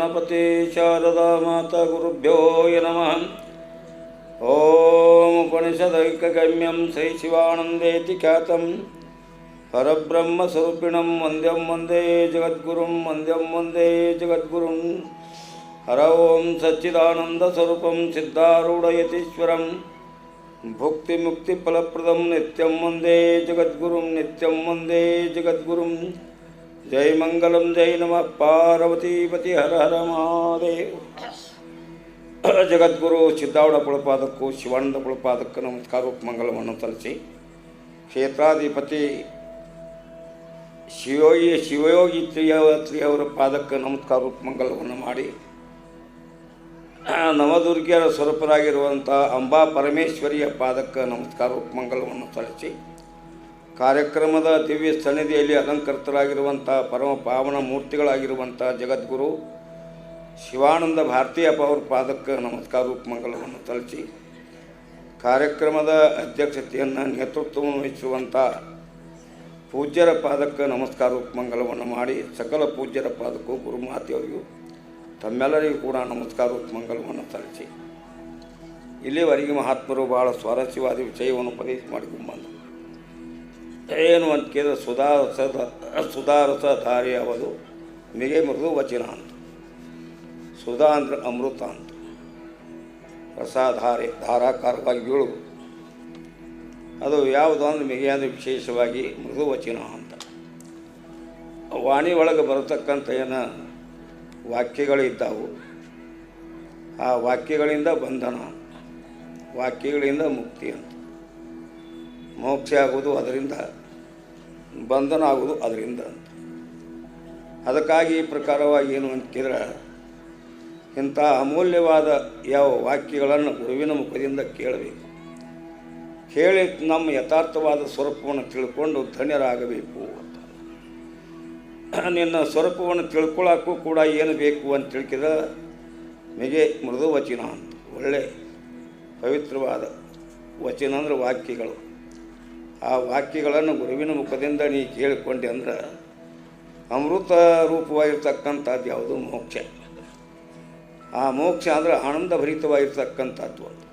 गणपते शारदा माता गुरुभ्यो नमः ॐ उपनिषदैकगम्यं श्रीशिवानन्देति ख्यातं परब्रह्मस्वरूपिणं वन्द्यं वन्दे जगद्गुरुं वन्द्यं वन्दे जगद्गुरुं हर ॐ सच्चिदानन्दस्वरूपं सिद्धारूढयतीश्वरं भुक्तिमुक्तिफलप्रदं नित्यं वन्दे जगद्गुरुं नित्यं वन्दे जगद्गुरुम् ಜೈ ಮಂಗಲಂ ಜೈ ನಮಃ ಪಾರ್ವತೀಪತಿ ಹರ ಹರ ಮಹಾದೇವ್ ಜಗದ್ಗುರು ಸಿದ್ಧಾವಡ ಪುಳಪಾದಕ್ಕೂ ಶಿವಾನಂದ ಪುಳಪಾದಕ್ಕೂ ನಮಸ್ಕಾರ ಮಂಗಲವನ್ನು ತರಿಸಿ ಕ್ಷೇತ್ರಾಧಿಪತಿ ಶಿವಯೋಗಿ ಶಿವಯೋಗಿ ತ್ರಿಯವರ ಪಾದಕ್ಕೆ ನಮಸ್ಕಾರ ಮಂಗಲವನ್ನು ಮಾಡಿ ನವದುರ್ಗಿಯರ ಸ್ವರೂಪರಾಗಿರುವಂಥ ಅಂಬಾ ಪರಮೇಶ್ವರಿಯ ಪಾದಕ್ಕೆ ನಮಸ್ಕಾರ ಮಂಗಲವನ್ನು ಸಲ್ಲಿಸಿ ಕಾರ್ಯಕ್ರಮದ ದಿವ್ಯ ಸನ್ನಿಧಿಯಲ್ಲಿ ಅಲಂಕೃತರಾಗಿರುವಂಥ ಪರಮ ಪಾವನ ಮೂರ್ತಿಗಳಾಗಿರುವಂಥ ಜಗದ್ಗುರು ಶಿವಾನಂದ ಭಾರತೀಯ ಪವರ್ ಪಾದಕ್ಕೆ ನಮಸ್ಕಾರ ಮಂಗಲವನ್ನು ತಲುಪಿ ಕಾರ್ಯಕ್ರಮದ ಅಧ್ಯಕ್ಷತೆಯನ್ನು ನೇತೃತ್ವವನ್ನು ವಹಿಸುವಂಥ ಪೂಜ್ಯರ ಪಾದಕ್ಕೆ ನಮಸ್ಕಾರ ಮಂಗಲವನ್ನು ಮಾಡಿ ಸಕಲ ಪೂಜ್ಯರ ಪಾದಕ್ಕೂ ಗುರುಮಾತೆಯವರಿಗೂ ತಮ್ಮೆಲ್ಲರಿಗೂ ಕೂಡ ನಮಸ್ಕಾರ ಮಂಗಲವನ್ನು ತಲುಪಿ. ಇಲ್ಲಿವರೆಗೆ ಮಹಾತ್ಮರು ಬಹಳ ಸ್ವಾರಸ್ಯವಾದ ವಿಷಯವನ್ನು ಉಪದೇಶ ಮಾಡಿಕೊಂಡು ಏನು ಅಂತ ಕೇಳಿದ್ರೆ ಸುಧಾರಸ ಸುಧಾರಸ ಧಾರಿ ಅವದು ಮಿಗೆ ಮೃದು ವಚನ ಅಂತ. ಸುಧಾ ಅಂದ್ರೆ ಅಮೃತ ಅಂತ. ರಸಧಾರೆ, ಧಾರಾಕಾರವಾಗಿ ಬೀಳುವುದು ಅದು ಯಾವುದು ಅಂದ್ರೆ ಮಿಗೆ ಅಂದರೆ ವಿಶೇಷವಾಗಿ ಮೃದು ವಚನ ಅಂತ. ವಾಣಿ ಒಳಗೆ ಬರತಕ್ಕಂಥ ಏನು ವಾಕ್ಯಗಳಿದ್ದಾವು, ಆ ವಾಕ್ಯಗಳಿಂದ ಬಂಧನ, ವಾಕ್ಯಗಳಿಂದ ಮುಕ್ತಿ ಅಂತ. ಮೋಕ್ಷ ಆಗುವುದು ಅದರಿಂದ ಬಂಧನ ಆಗೋದು ಅದರಿಂದ ಅದಕ್ಕಾಗಿ ಈ ಪ್ರಕಾರವಾಗಿ ಏನು ಅಂತ ಕೇಳಿದ್ರೆ ಇಂಥ ಅಮೂಲ್ಯವಾದ ಯಾವ ವಾಕ್ಯಗಳನ್ನು ಗುರುವಿನ ಮುಖದಿಂದ ಕೇಳಬೇಕು. ಕೇಳಿ ನಮ್ಮ ಯಥಾರ್ಥವಾದ ಸ್ವರೂಪವನ್ನು ತಿಳ್ಕೊಂಡು ಧನ್ಯರಾಗಬೇಕು ಅಂತ. ನಿನ್ನ ಸ್ವರೂಪವನ್ನು ತಿಳ್ಕೊಳ್ಳೋಕ್ಕೂ ಕೂಡ ಏನು ಬೇಕು ಅಂತ ತಿಳ್ಕಿದ ಮಿಗೆ ಮೃದು ವಚನ ಅಂತ. ಒಳ್ಳೆ ಪವಿತ್ರವಾದ ವಚನ ಅಂದರೆ ವಾಕ್ಯಗಳು. ಆ ವಾಕ್ಯಗಳನ್ನು ಗುರುವಿನ ಮುಖದಿಂದ ನೀ ಕೇಳಿಕೊಂಡೆ ಅಂದ್ರೆ ಅಮೃತ ರೂಪವಾಗಿರ್ತಕ್ಕಂಥದ್ದು ಯಾವುದು ಮೋಕ್ಷ. ಆ ಮೋಕ್ಷ ಅಂದರೆ ಆನಂದಭರಿತವಾಗಿರ್ತಕ್ಕಂಥದ್ದು ಅದು.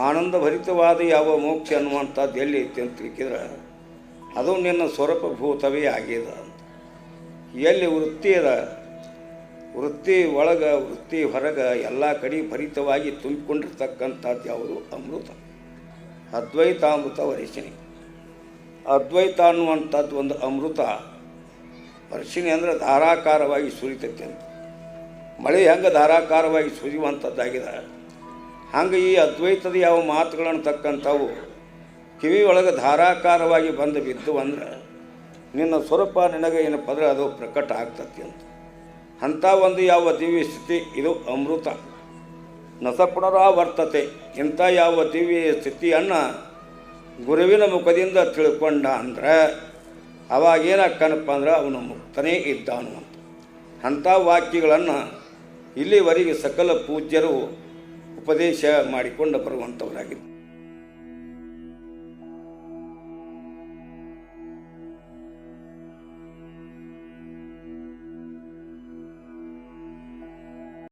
ಆನಂದಭರಿತವಾದ ಯಾವ ಮೋಕ್ಷ ಅನ್ನುವಂಥದ್ದು ಎಲ್ಲಿ ಐತೆ ಅಂತ ತಿಳ್ಕಿದ್ರೆ ಅದು ನಿನ್ನ ಸ್ವರೂಪಭೂತವೇ ಆಗ್ಯದ ಅಂತ. ಎಲ್ಲಿ ವೃತ್ತಿ ಅದ, ವೃತ್ತಿ ಒಳಗೆ, ವೃತ್ತಿ ಹೊರಗೆ ಎಲ್ಲ ಕಡೆ ಭರಿತವಾಗಿ ತುಂಬಿಕೊಂಡಿರ್ತಕ್ಕಂಥದ್ದು ಯಾವುದು ಅಮೃತ. ಅದ್ವೈತಾಮೃತ ವರಿಸಿಣಿ ಅದ್ವೈತ ಅನ್ನುವಂಥದ್ದು ಒಂದು ಅಮೃತ. ವರ್ಷಿಣಿ ಅಂದರೆ ಧಾರಾಕಾರವಾಗಿ ಸುರಿತೈತೆ ಅಂತ. ಮಳೆ ಹೆಂಗೆ ಧಾರಾಕಾರವಾಗಿ ಸುರಿಯುವಂಥದ್ದಾಗಿದೆ. ಹಂಗೆ ಈ ಅದ್ವೈತದ ಯಾವ ಮಾತುಗಳನ್ನು ತಕ್ಕಂಥವು ಕಿವಿ ಒಳಗೆ ಧಾರಾಕಾರವಾಗಿ ಬಂದು ಬಿದ್ದು ಅಂದ್ರೆ ನಿನ್ನ ಸ್ವರೂಪ ನಿನಗೆ ಏನು ಅಂದ್ರೆ ಅದು ಪ್ರಕಟ ಆಗ್ತತಿ ಅಂತ. ಅಂಥ ಒಂದು ಯಾವ ದಿವ್ಯ ಸ್ಥಿತಿ, ಇದು ಅಮೃತ. ನಸ ಪುನರಾವರ್ತತೆ ಇಂಥ ಯಾವ ದಿವ್ಯ ಸ್ಥಿತಿಯನ್ನು ಗುರುವಿನ ಮುಖದಿಂದ ತಿಳ್ಕೊಂಡ ಅಂದ್ರೆ ಅವಾಗೇನಕ್ಕನಪ್ಪ ಅಂದ್ರೆ ಅವನು ಮುಕ್ತನೇ ಇದ್ದಾನು ಅಂತ. ಅಂಥ ವಾಕ್ಯಗಳನ್ನು ಇಲ್ಲಿವರೆಗೆ ಸಕಲ ಪೂಜ್ಯರು ಉಪದೇಶ ಮಾಡಿಕೊಂಡು ಬರುವಂಥವರಾಗಿದ್ದಾರೆ